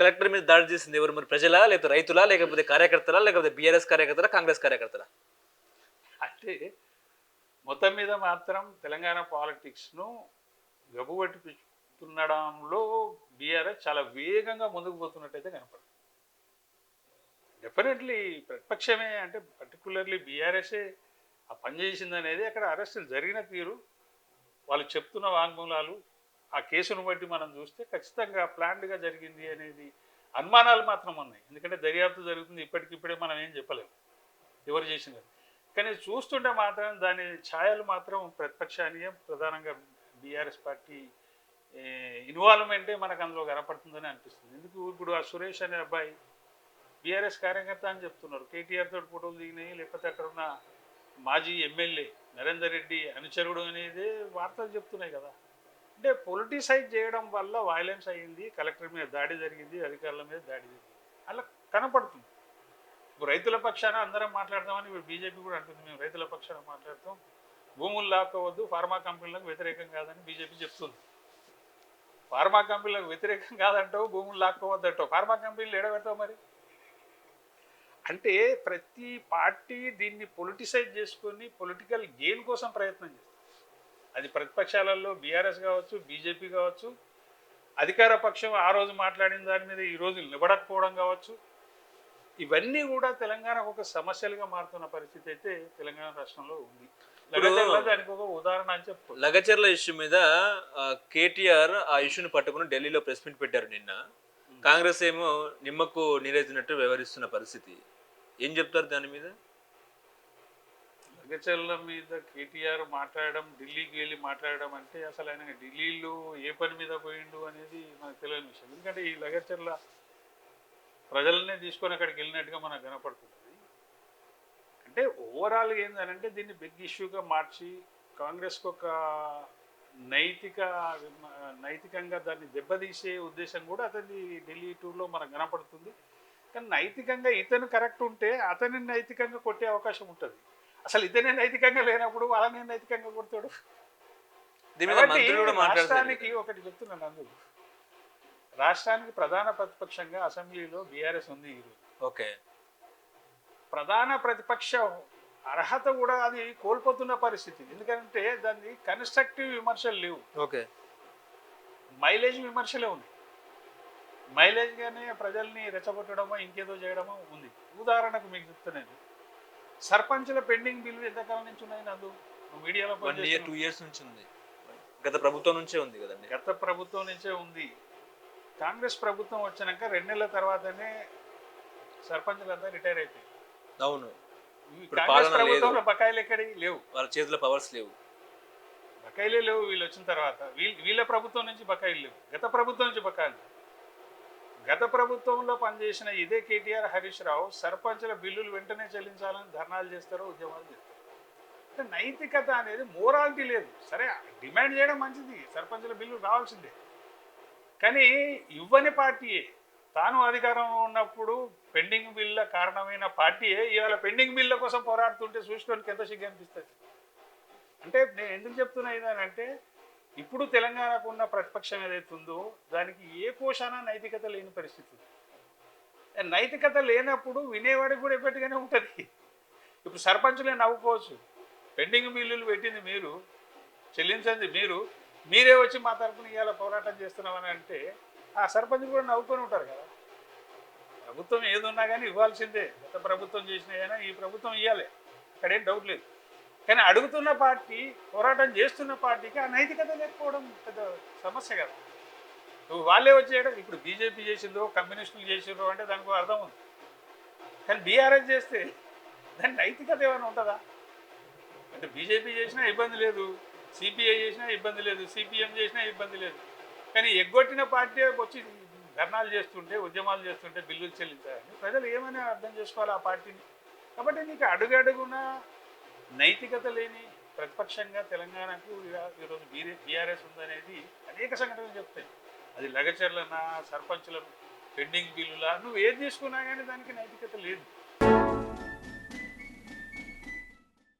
Collector మీద దాడి చేసింది ఎవరు? మరి ప్రజలా లేకపోతే రైతులా లేకపోతే కార్యకర్తలా లేకపోతే బీఆర్ఎస్ కార్యకర్తలా కాంగ్రెస్ కార్యకర్తలా? అంటే మొత్తం మీద మాత్రం తెలంగాణ పాలిటిక్స్ను గబుబట్టిస్తుండడంలో బీఆర్ఎస్ చాలా వేగంగా ముందుకు పోతున్నట్టయితే కనపడుతుంది. డెఫినెట్లీ ప్రతిపక్షమే అంటే పర్టికులర్లీ బీఆర్ఎస్ఏ ఆ పనిచేసింది అనేది అక్కడ అరెస్టులు జరిగిన తీరు. వాళ్ళు చెప్తున్న వాంగ్మూలాలు ఆ కేసును బట్టి మనం చూస్తే ఖచ్చితంగా ప్లాన్డ్గా జరిగింది అనేది అనుమానాలు మాత్రం ఉన్నాయి. ఎందుకంటే దర్యాప్తు జరుగుతుంది. ఇప్పటికిప్పుడే మనం ఏం చెప్పలేము. ఎవరు చేసినది కానీ చూస్తుంటే మాత్రం దాని ఛాయలు మాత్రం ప్రతిపక్షానికి ప్రధానంగా బీఆర్ఎస్ పార్టీ ఇన్వాల్వ్మెంటే మనకు అందులో కనపడుతుందని అనిపిస్తుంది. ఎందుకు? ఇప్పుడు ఆ సురేష్ అనే అబ్బాయి బీఆర్ఎస్ కార్యకర్త అని చెప్తున్నారు. కేటీఆర్ తోటి ఫోటోలు దిగినాయి. లేకపోతే అక్కడ ఉన్న మాజీ ఎమ్మెల్యే నరేందర్ రెడ్డి అనుచరుడు అనేది వార్తలు చెప్తున్నాయి కదా. అంటే పొలిటిసైజ్ చేయడం వల్ల వైలెన్స్ అయ్యింది కలెక్టర్ మీద దాడి జరిగింది అధికారుల మీద దాడి జరిగింది. అలా కనపడుతుంది. ఇప్పుడు రైతుల పక్షాన అందరం మాట్లాడదామని ఇప్పుడు బీజేపీ కూడా అంటుంది మేము రైతుల పక్షాన మాట్లాడతాం. భూములు లాక్కోవద్దు ఫార్మా కంపెనీలకు వ్యతిరేకం కాదని బీజేపీ చెప్తుంది. ఫార్మా కంపెనీలకు వ్యతిరేకం కాదంటావు భూములు లాక్కోవద్దు అంటావు. ఫార్మా కంపెనీలు ఎడబెడతావు మరి? అంటే ప్రతి పార్టీ దీన్ని పొలిటిసైజ్ చేసుకొని పొలిటికల్ గెయిన్ కోసం ప్రయత్నం చేస్తుంది. అది ప్రతిపక్షాలలో బీఆర్ఎస్ కావచ్చు బీజేపీ కావచ్చు అధికార పక్షం ఆ రోజు మాట్లాడిన దాని మీద ఈ రోజు నిలబడకపోవడం కావచ్చు. ఇవన్నీ కూడా తెలంగాణకు ఒక సమస్యలుగా మారుతున్న పరిస్థితి అయితే తెలంగాణ రాష్ట్రంలో ఉంది. దానికి ఒక ఉదాహరణ అని చెప్పుకోవచ్చు లగచర్ల ఇష్యూ మీద కేటీఆర్ ఆ ఇష్యూని పట్టుకుని ఢిల్లీలో ప్రెస్ మీట్ పెట్టారు నిన్న. కాంగ్రెస్ ఏమో నిమ్మకు నీరెత్తినట్టు వ్యవహరిస్తున్న పరిస్థితి. ఏం చెప్తారు దాని మీద? లగచర్ల మీద కేటీఆర్ మాట్లాడడం ఢిల్లీకి వెళ్ళి మాట్లాడడం అంటే అసలు ఆయన ఢిల్లీలో ఏ పని మీద పోయిండు అనేది మనకు తెలియని విషయం. ఎందుకంటే ఈ లగచర్ల ప్రజలనే తీసుకొని అక్కడికి వెళ్ళినట్టుగా మనకు కనపడుతుంది. అంటే ఓవరాల్ ఏంటంటే దీన్ని బిగ్ ఇష్యూగా మార్చి కాంగ్రెస్కి ఒక నైతిక నైతికంగా దాన్ని దెబ్బతీసే ఉద్దేశం కూడా అతని ఢిల్లీ టూర్లో మనకు కనపడుతుంది. కానీ నైతికంగా ఇతను కరెక్ట్ ఉంటే అతని నైతికంగా కొట్టే అవకాశం ఉంటుంది. అసలు ఇతనే నైతికంగా లేనప్పుడు వాళ్ళని నైతికంగా కొడతాడు? రాష్ట్రానికి ఒకటి చెప్తున్నాను అందుకు రాష్ట్రానికి ప్రధాన ప్రతిపక్షంగా అసెంబ్లీలో బీఆర్ఎస్ ఉంది ఈరోజు ఓకే. ప్రధాన ప్రతిపక్ష అర్హత కూడా అది కోల్పోతున్న పరిస్థితి. ఎందుకంటే దాన్ని కన్స్ట్రక్టివ్ విమర్శలు లేవు. ఓకే. మైలేజ్ విమర్శలే ఉంది మైలేజ్గానే ప్రజల్ని రెచ్చగొట్టడమో ఇంకేదో చేయడమో ఉంది. ఉదాహరణకు మీకు చెప్తున్నాను సర్పంచుల పెండింగ్ బిల్లు ఎంతకాలం నుంచి ఉన్నాయి నందు మీడియాలో వన్ ఇయర్. టూ ఇయర్స్ నుంచి ఉంది. గత ప్రభుత్వం నుంచే ఉంది కదండి. గత ప్రభుత్వం నుంచే ఉంది. కాంగ్రెస్ ప్రభుత్వం వచ్చినాక రెండు నెలల తర్వాతనే సర్పంచులంతా రిటైర్ అయిపోయి అవును. ఈ ఇప్పుడు కాంగ్రెస్ పాలన లేదు. ప్రభుత్వంలో బకాయిలు ఎక్కడి? లేవు. వాళ్ళ చేతిలో పవర్స్ లేవు. బకాయిలే లేవు వీళ్ళు వచ్చిన తర్వాత. వీళ్ళ వీళ్ళ ప్రభుత్వం నుంచి బకాయిలు లేవు. గత ప్రభుత్వం నుంచి బకాయిలు. గత ప్రభుత్వంలో పనిచేసిన ఇదే కేటీఆర్ హరీష్ రావు సర్పంచుల బిల్లులు వెంటనే చెల్లించాలని ధర్నాలు చేస్తారు ఉద్యమాలు చేస్తారు. అంటే నైతికత అనేది మోరాలిటీ లేదు. సరే డిమాండ్ చేయడం మంచిది సర్పంచుల బిల్లు రావాల్సిందే. కానీ ఇవ్వని పార్టీయే తాను అధికారంలో ఉన్నప్పుడు పెండింగ్ బిల్ల కారణమైన పార్టీయే ఇవాళ పెండింగ్ బిల్ల కోసం పోరాడుతుంటే చూసుకోవడానికి ఎంత సిగ్గు అనిపిస్తుంది? అంటే నేను ఎందుకు చెప్తున్నా ఇదానంటే ఇప్పుడు తెలంగాణకు ఉన్న ప్రతిపక్షం ఏదైతే ఉందో దానికి ఏ కోశాన నైతికత లేని పరిస్థితి. నైతికత లేనప్పుడు వినేవాడికి కూడా ఎప్పటికైనా ఉంటుంది. ఇప్పుడు సర్పంచులే నవ్వుకోవచ్చు. పెండింగ్ బిల్లులు పెట్టింది మీరు చెల్లించండి మీరు మీరే వచ్చి మా తరపున ఇవాళ పోరాటం చేస్తున్నామని అంటే ఆ సర్పంచులు కూడా నవ్వుకొని ఉంటారు కదా. ప్రభుత్వం ఏదున్నా కానీ ఇవ్వాల్సిందే. గత ప్రభుత్వం చేసినాయైనా ఈ ప్రభుత్వం ఇవ్వాలి అక్కడేం డౌట్ లేదు. కానీ అడుగుతున్న పార్టీ పోరాటం చేస్తున్న పార్టీకి ఆ నైతికత లేకపోవడం పెద్ద సమస్య కదా. నువ్వు వాళ్ళే వచ్చేయడం ఇప్పుడు బీజేపీ చేసిందో కమ్యూనిస్టులు చేసిండ్రో అంటే దానికి అర్థం ఉంది. కానీ బీఆర్ఎస్ చేస్తే దాని నైతికత ఏమైనా ఉంటుందా? అంటే బీజేపీ చేసినా ఇబ్బంది లేదు సిపిఐ చేసినా ఇబ్బంది లేదు సిపిఎం చేసినా ఇబ్బంది లేదు. కానీ ఎగ్గొట్టిన పార్టీ వచ్చి ధర్నాలు చేస్తుంటే ఉద్యమాలు చేస్తుంటే బిల్లులు చెల్లించాలని ప్రజలు ఏమైనా అర్థం చేసుకోవాలి ఆ పార్టీని. కాబట్టి నీకు అడుగడుగున నైతికత లేని ప్రతిపక్షంగా తెలంగాణకు ఈరోజు బీరే బీఆర్ఎస్ ఉందనేది అనేక సంఘటనలు చెప్తాయి. అది లగచర్లనా సర్పంచుల పెండింగ్ బిల్లులా నువ్వు ఏది తీసుకున్నా కానీ దానికి నైతికత లేదు.